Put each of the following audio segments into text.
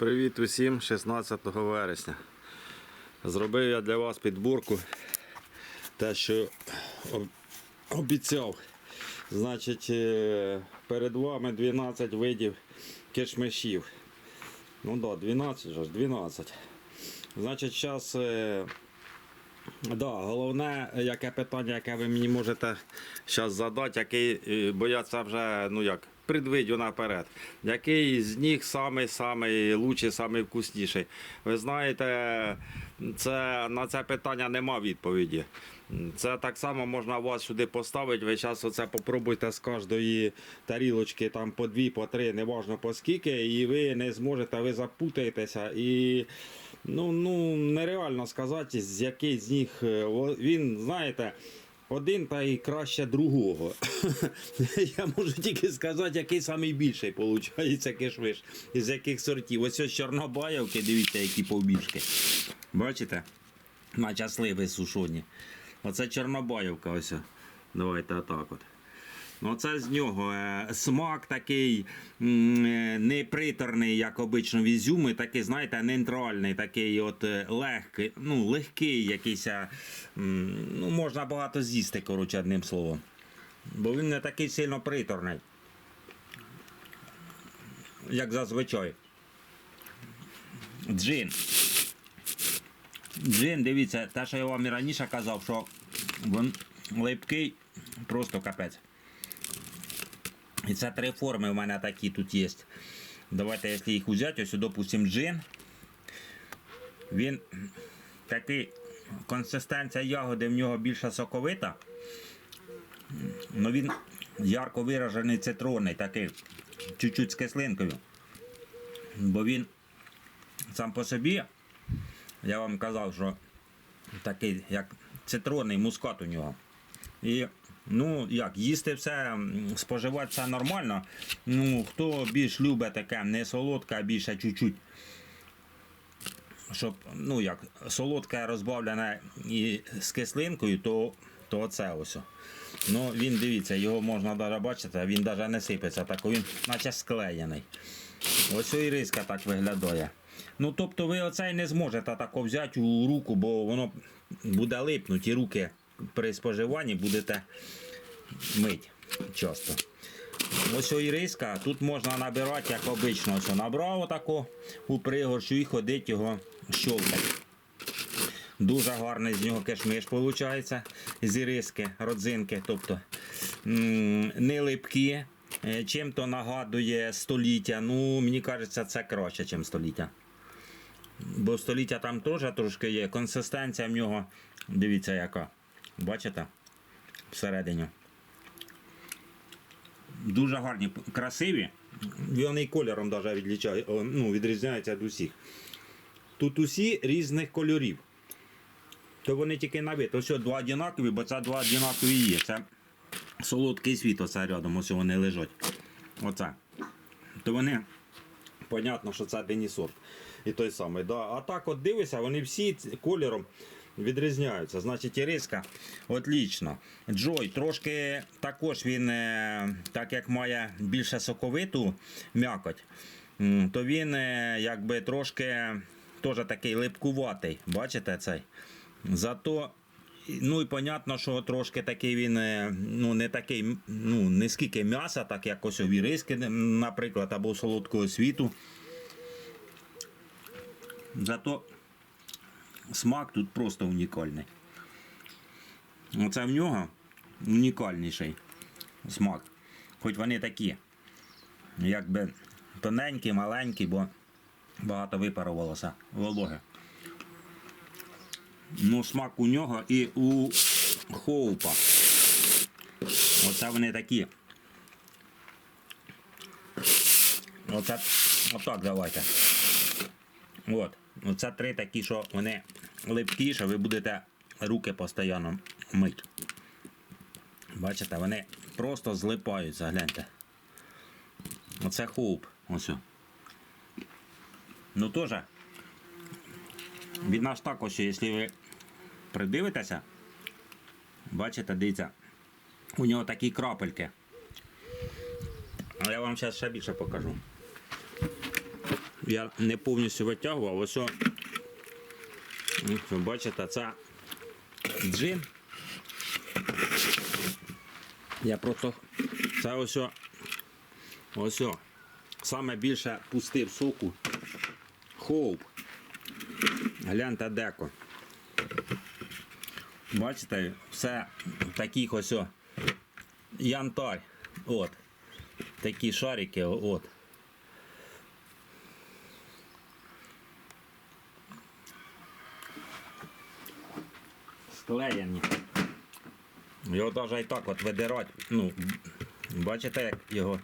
Привіт усім 16 вересня. Зробив я для вас підборку те, що обіцяв. Значить, е, перед вами 12 видів кишмишів. Ну да, 12 же ж, 12. Значить, зараз. Да, головне, яке питання, яке ви мені можете зараз задати, який, е, це вже, ну як, предвидю наперед. Який з них самий самий лучший, самий вкусніший? Ви знаєте, це, на це питання нема відповіді. Це так само можна вас сюди поставити. Ви зараз оце попробуйте з кожної тарілочки там по дві, по три, неважно по скільки, і ви не зможете, ви запутаєтеся і. Ну, ну нереально сказати, з який з них е, він, знаєте, один та й краще другого. Я можу тільки сказати, який найбільший виходить кишмиш, із яких сортів. Ось ось чорнобаївки, дивіться, які повбіжки. Бачите? Наче сливи сушоні. Оце чорнобаївка ось. Давайте отак от. Ну, це з нього е, смак такий е, не приторний, як обично в ізюми, такий, знаєте, нейтральний, такий от е, легкий, ну, легкий якийсь. Ну, можна багато з'їсти, коротше, одним словом. Бо він не такий сильно приторний. Як зазвичай. Джин. Джин, дивіться, те, що я вам і раніше казав, що він липкий, просто капець. І це три форми в мене такі тут є. Давайте, якщо їх взяти, ось, допустим, джин. Він такий, консистенція ягоди в нього більше соковита. Ну він ярко виражений цитронний, такий, чуть-чуть з кислинкою. Бо він сам по собі, я вам казав, що такий, як цитронний мускат у нього. І ну як, їсти все, споживати все нормально. Ну, хто більш любить таке, не солодке, а більше чуть-чуть. Щоб, ну як, солодке розбавлене і з кислинкою, то, то оце ось. Ну, він дивіться, його можна навіть бачити, він навіть не сипеться, так він наче склеєний. Ось і риска так виглядає. Ну, тобто ви оцей не зможете тако взяти у руку, бо воно буде липнути і руки при споживанні будете мить часто. Ось і риска, тут можна набирати, як обично, ось набрав отако у пригорщу і ходить його щолкати. Дуже гарний з нього кишмиш виходить, з іриски, родзинки, тобто не липкі, е, чим-то нагадує століття. Ну, мені кажеться, це краще, ніж століття. Бо століття там теж трошки є. Консистенція в нього, дивіться яка. Бачите? Всередині. Дуже гарні, красиві. Вони кольором навіть ну, відрізняються від усіх. Тут усі різних кольорів. То вони тільки на вид. Ось два однакові, бо це два однакові є. Це солодкий світ, оце рядом, ось вони лежать. Оце. То вони, понятно, що це денісорт. І той самий. Да. А так от дивися, вони всі кольором відрізняються. Значить, іриска отлічно. Джой трошки також він, е, так як має більше соковиту м'якоть, то він е, якби трошки теж такий липкуватий. Бачите цей? Зато. Ну і понятно, що трошки такий він е, ну, не такий, ну, не скільки м'яса, так як ось у віриски, наприклад, або солодкого світу. Зато смак тут просто унікальний. Оце в нього унікальніший смак. Хоч вони такі, якби тоненькі, маленькі, бо багато випарувалося вологи. Ну, смак у нього і у хоупа. Оце вони такі. Оце, отак давайте. От. Оце три такі, що вони липкі, що ви будете руки постійно мити. Бачите, вони просто злипаються, гляньте. Оце хоуп. Ось. Ну теж. Від нас також, якщо ви придивитеся, бачите, дивіться, у нього такі крапельки. А я вам зараз ще більше покажу. Я не повністю витягував, ось. о, Ви бачите, це джин. Я просто це ось. о- Ось. Саме більше пустив соку. Хоуп. Гляньте деко. Бачите, все таких ось янтарь. От. Такі шарики, от. Склеєні. Його навіть так от видирати. Ну, бачите, як його.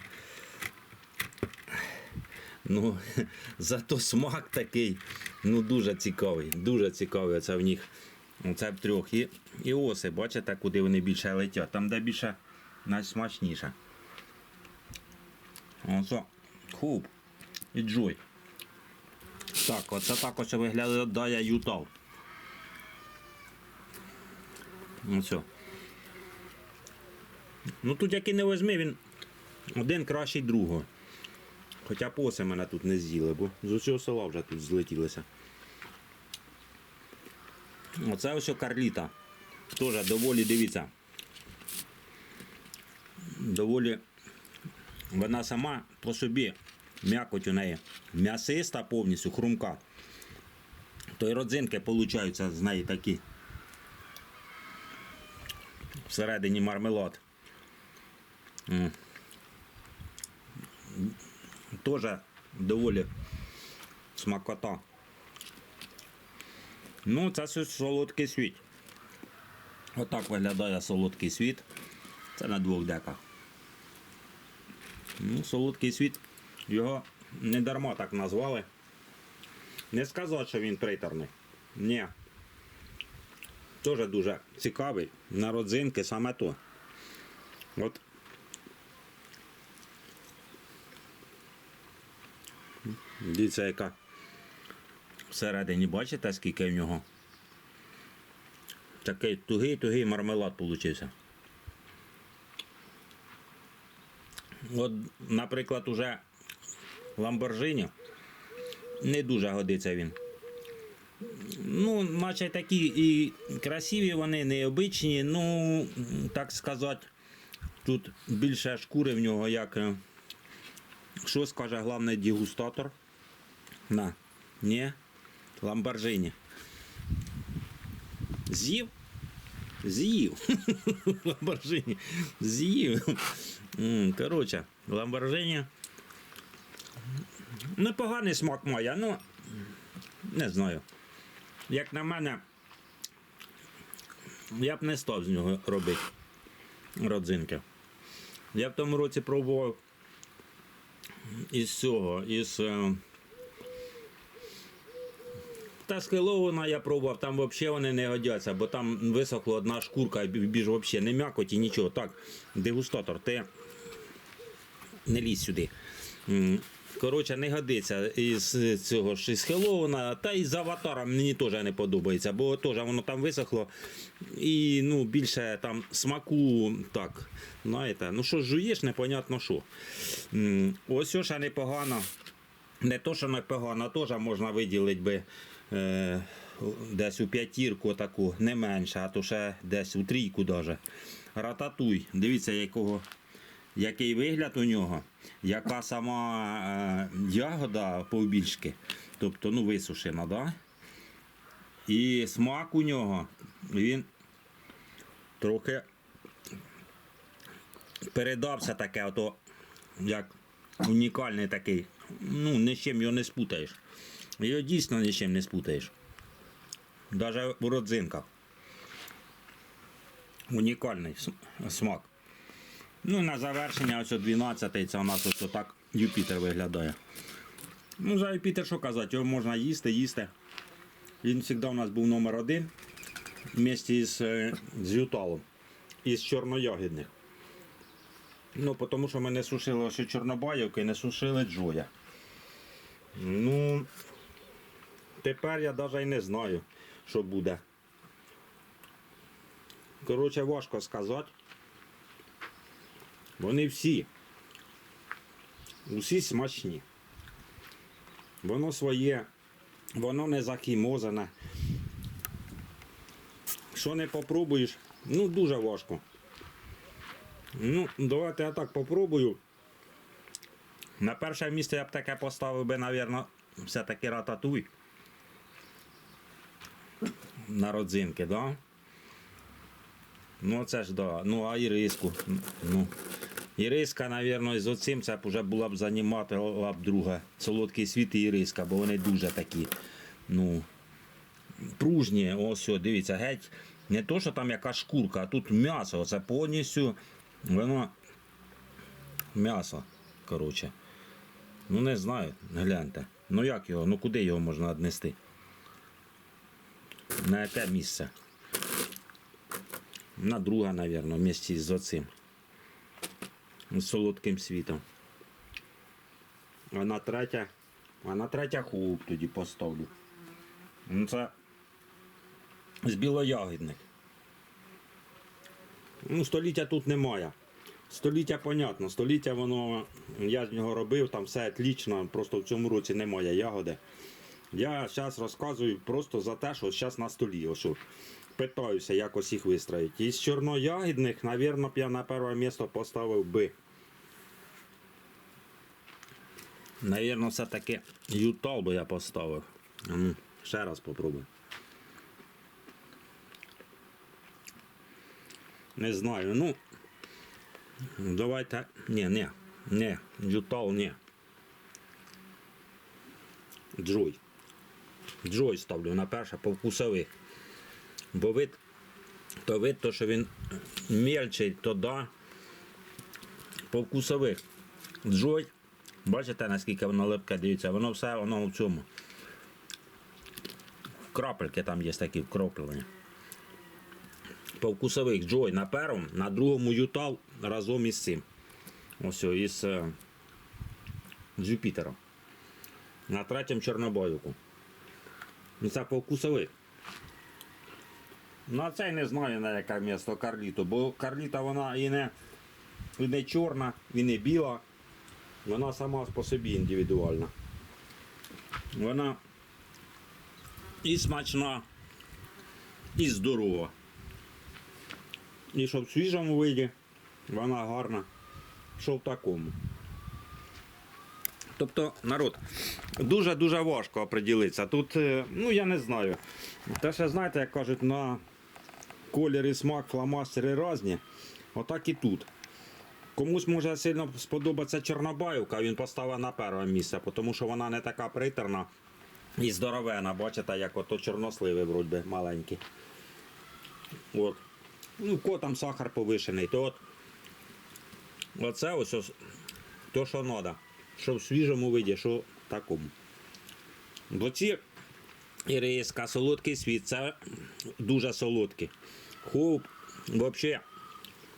Ну, зато смак такий, ну дуже цікавий, дуже цікавий оце в них. Оце в трьох. І, і оси, бачите, куди вони більше летять. Там, де більше найсмачніше. Оце хуп і джой. Так, оце так ось виглядає ютал. Оце. Ну тут який не возьми, він один кращий другого. Хоча поси мене тут не з'їли, бо з усього села вже тут злетілися. Оце ось карліта. Теж доволі дивіться. Доволі вона сама по собі м'якоть у неї м'ясиста повністю, хрумка. То й родзинки получаються з неї такі. Всередині мармелад. Тоже доволі смакота. Ну, це солодкий світ. Отак виглядає солодкий світ. Це на двох деках. Ну, солодкий світ. Його не дарма так назвали. Не сказати, що він приторний. Ні. Теж дуже цікавий. На родзинки саме то. От Дивіться, яка всередині, бачите, скільки в нього? Такий тугий-тугий мармелад получився. От, наприклад, уже Ламборджині не дуже годиться він. Ну, наче такі і красиві вони, необичні, ну, так сказати, тут більше шкури в нього, як. е, що скаже головний дегустатор? На. Ні. Ламборджині. З'їв? З'їв. Ламборджині. З'їв. Коротше, Ламборджині. Непоганий смак має, ну. Не знаю. Як на мене, я б не став з нього робити родзинки. Я в тому році пробував із цього, із. е, Та з я пробував, там взагалі вони не годяться, бо там висохла одна шкурка, і більш взагалі не м'якоті, нічого. Так, дегустатор, ти не лізь сюди. Коротше, не годиться із цього ж із Хеллоуна, та і з аватаром мені теж не подобається, бо теж воно там висохло. І ну, більше там смаку, так, знаєте, ну що жуєш, непонятно що. Ось ще непогано. Не то, що непогано, теж можна виділити би е, десь у п'ятірку таку, не менше, а то ще десь у трійку даже. Рататуй. Дивіться, якого, який вигляд у нього, яка сама е, ягода повбільшки, тобто ну, висушена, да? І смак у нього, він трохи передався таке, ото, як унікальний такий. Ну, ні з чим його не спутаєш. Його дійсно ні з чим не спутаєш. Навіть у родзинках. Унікальний смак. Ну, на завершення, ось 12-й, це у нас ось так Юпітер виглядає. Ну, за Юпітер що казати, його можна їсти, їсти. Він завжди у нас був номер один в місті з, е, з Юталом. Із чорноягідних. Ну, тому що ми не сушили ще чорнобаївки, не сушили Джоя. Ну, тепер я навіть не знаю, що буде. Коротше, важко сказати. Вони всі. Усі смачні. Воно своє, воно не захімозане. Що не попробуєш, ну дуже важко. Ну, давайте я так попробую. На перше місце я б таке поставив би, напевно, все-таки рататуй. На родзинки, да? Ну, це ж да. Ну, а іриску. Ну. Іриска, напевно, з оцим це б вже була б займати б друга. Солодкий світ і іриска, бо вони дуже такі. Ну, пружні, ось, дивіться, геть. Не то, що там яка шкурка, а тут м'ясо. Це повністю воно м'ясо. Коротше. Ну не знаю, гляньте. Ну як його, ну куди його можна віднести? На яке місце? На друге, мабуть, в місці з оцим. З солодким світом. А на третє. А третє хлоп тоді поставлю. Ну це з білоягідних. Ну, століття тут немає. Століття понятно, століття воно, я з нього робив, там все отлично, просто в цьому році немає ягоди. Я зараз розказую просто за те, що зараз на столі. Ось, питаюся, як ось їх вистроїти. Із чорноягідних, мабуть, я на перше місце поставив би. Навірно, все-таки Ютал би я поставив. Ну, ще раз попробую. Не знаю, ну. Давайте. Ні, ні, ні, Ютал, ні. Джой. Джой ставлю на перше по вкусових. Бо вид, то вид, то, що він мельчий, то да. По вкусових. Джой. Бачите, наскільки воно липке, дивіться, воно все воно в цьому. Крапельки там є такі вкроплювання. По вкусових Джой на першому, на другому Ютал разом із цим. Ось із е, з Юпітером. На третьому Чорнобоївку. Ну це по вкусових. Ну а цей не знаю на яке місто Карліто, бо Карліта вона і не, і не чорна, і не біла. Вона сама по собі індивідуальна. Вона і смачна, і здорова. І що в свіжому виді, вона гарна, що в такому. Тобто, народ, дуже-дуже важко оприділитися. Тут, е, ну я не знаю. Те, що знаєте, як кажуть, на колір і смак фломастери різні. Отак і тут. Комусь може сильно сподобатися Чорнобаївка, він поставив на перше місце, тому що вона не така притерна і здоровена. Бачите, як ото чорносливи вроді маленькі. От. Ну, ко там сахар повишений, то от. Оце ось, ось то, що треба. Що в свіжому виді, що такому. Бо ці іриска, солодкий світ, це дуже солодкі. Хоуп, взагалі,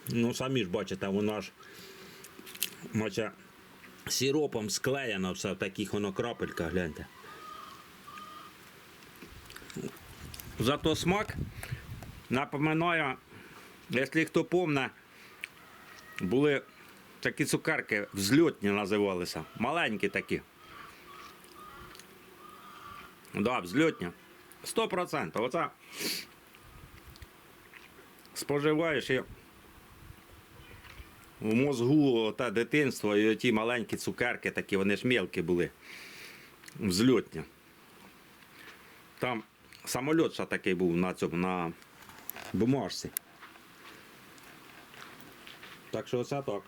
ну самі ж бачите, воно ж наче сиропом склеєно все в таких воно крапельках, гляньте. Зато смак напоминає, якщо хто помне, були такі цукерки взльотні називалися. Маленькі такі. Да, взльотні. 100%. Оце споживаєш і в мозгу те дитинство і ті маленькі цукерки такі, вони ж мелкі були. Взльотні. Там самоліт ще такий був на цьому, на бумажці. Так що оце так.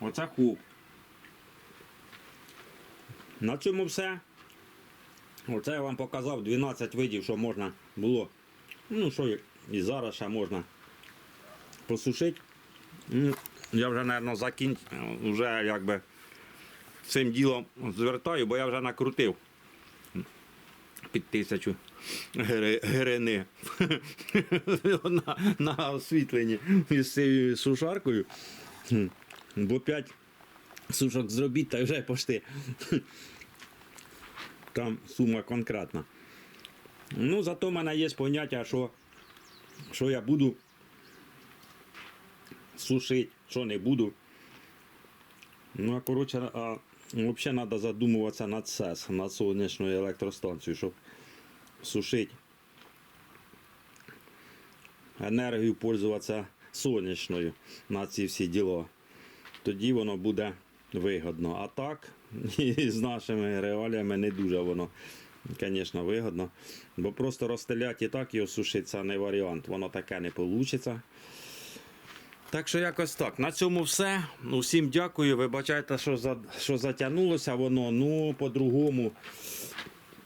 Оце хуп. На цьому все. Оце я вам показав 12 видів, що можна було. Ну, що і зараз ще можна посушити. Ну, Я вже, мабуть, закінч... вже якби цим ділом звертаю, бо я вже накрутив під тисячу грини на, на освітленні із цією сушаркою. Бо 5 сушок зробіть, та вже пошти. Там сума конкретна. Ну, зато в мене є поняття, що, що я буду сушити, що не буду. Ну, а коротше, а Взагалі треба задумуватися над СЕС, над сонячною електростанцією, щоб сушити енергію пользуватися сонячною на ці всі діла. Тоді воно буде вигодно. А так, і з нашими реаліями не дуже воно, звісно, вигодно. Бо просто розстеляти і так його сушити це не варіант. Воно таке не вийде. Так що якось так. На цьому все. Усім дякую. Вибачайте, що, за, що затягнулося воно. Ну, по-другому.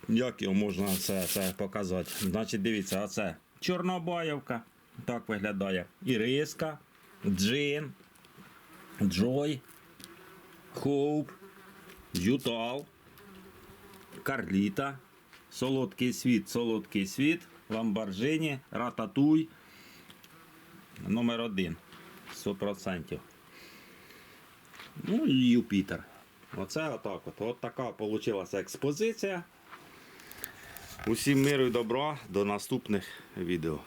Як його можна це, це показати? Значить, дивіться, оце Чорнобаївка. Так виглядає. Іриска, Джин, Джой, Хоуп, Ютал, Карліта, Солодкий світ, Солодкий світ, Ламборджині, Рататуй. Номер один. 100%. Ну і Юпітер. Оце отак от. От така вийшла експозиція. Усім миру і добра. До наступних відео.